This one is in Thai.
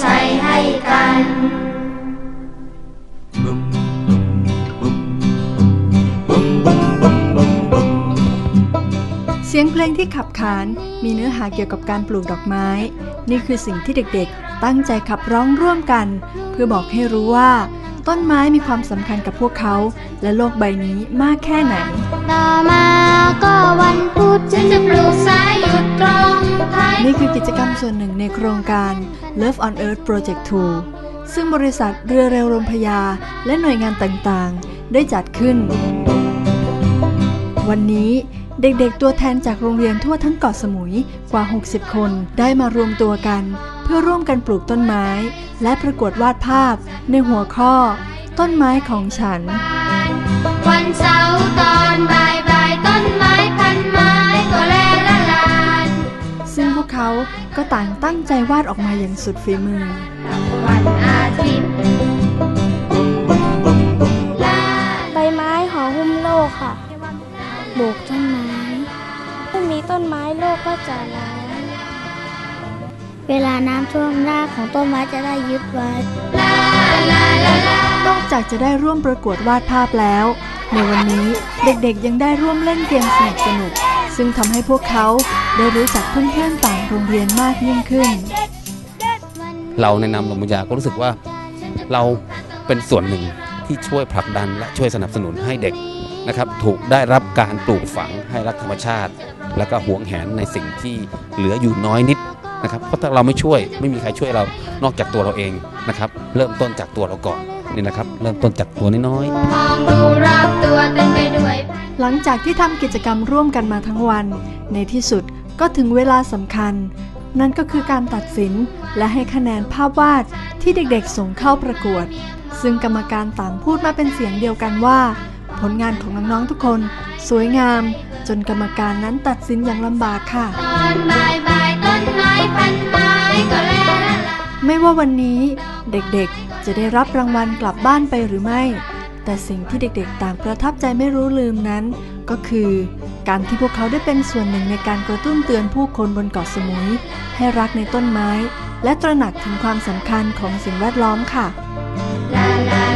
ใช้ให้กันเสียงเพลงที่ขับขานมีเนื้อหาเกี่ยวกับการปลูกดอกไม้ นี่คือสิ่งที่เด็กๆ ตั้งใจขับร้องร่วมกัน เพื่อบอกให้รู้ว่า ต้นไม้มีความสำคัญกับพวกเขา และโลกใบนี้มากแค่ไหน ต่อมาก็วันพุธฉันจะปลูกสายหยุดตรงท้ายนี่คือกิจกรรมส่วนหนึ่งในโครงการ Love on Earth Project 2 ซึ่งบริษัทเรือเร็วลมพยา และหน่วยงานต่างๆ ได้จัดขึ้น วันนี้เด็กๆ ตัวแทนจากโรงเรียนทั่วทั้งเกาะสมุยกว่า 60 คนได้มารวมตัวกัน เพื่อร่วมกันปลูกต้นไม้ และประกวดวาดภาพในหัวข้อ ต้นไม้ของฉัน วันเสาร์ตอนบ่ายบ่ายต้นไม้พันไม้ก็แลละลาน ซึ่งพวกเขาก็ต่างตั้งใจวาดออกมาอย่างสุดฝีมือ วันอาทิตย์ลาใบไม้ห่อหุ้มโลกค่ะปลูกต้นไม้ไม่มีต้นไม้โลกก็จะร้อน เวลาน้ำท่วมรากของต้นไม้จะได้ยึดไว้ลาลาลาลานอกจากจะได้ร่วมประกวดวาดภาพแล้ว ในวันนี้เด็กๆยังได้ร่วมเล่นเกมสนุกๆซึ่งทำให้พวกเขาได้รู้จักเพื่อนๆต่างโรงเรียนมากยิ่งขึ้น เราในนามลมยาก็รู้สึกว่าเราเป็นส่วนหนึ่งที่ช่วยผลักดันและช่วยสนับสนุนให้เด็กนะครับถูกได้รับการปลูกฝังให้รักธรรมชาติ แล้วก็หวงแหนในสิ่งที่เหลืออยู่น้อยนิด นะครับเพราะถ้าเราไม่ช่วยไม่มีใครช่วยเรานอกจากตัวเราเองนะครับ เริ่มต้นจากตัวเราก่อนนี่นะครับ เริ่มต้นจากตัวน้อยๆมองดูรอบตัวเต็มไปด้วยหลังจากที่ทำกิจกรรมร่วมกันมาทั้งวัน ในที่สุดก็ถึงเวลาสำคัญ นั่นก็คือการตัดสินและให้คะแนนภาพวาดที่เด็กๆส่งเข้าประกวด ซึ่งกรรมการต่างพูดมาเป็นเสียงเดียวกันว่า ผลงานของน้องๆทุกคน สวยงาม จนกรรมการนั้นตัดสินอย่างลำบากค่ะ ว่าวันนี้เด็กๆจะได้รับรางวัลกลับบ้านไปหรือไม่ แต่สิ่งที่เด็กๆ ต่างประทับใจไม่รู้ลืมนั้น ก็คือ การที่พวกเขาได้เป็นส่วนหนึ่งในการกระตุ้นเตือนผู้คนบนเกาะสมุย ให้รักในต้นไม้ และตระหนักถึงความสำคัญของสิ่งแวดล้อมค่ะลาลาลา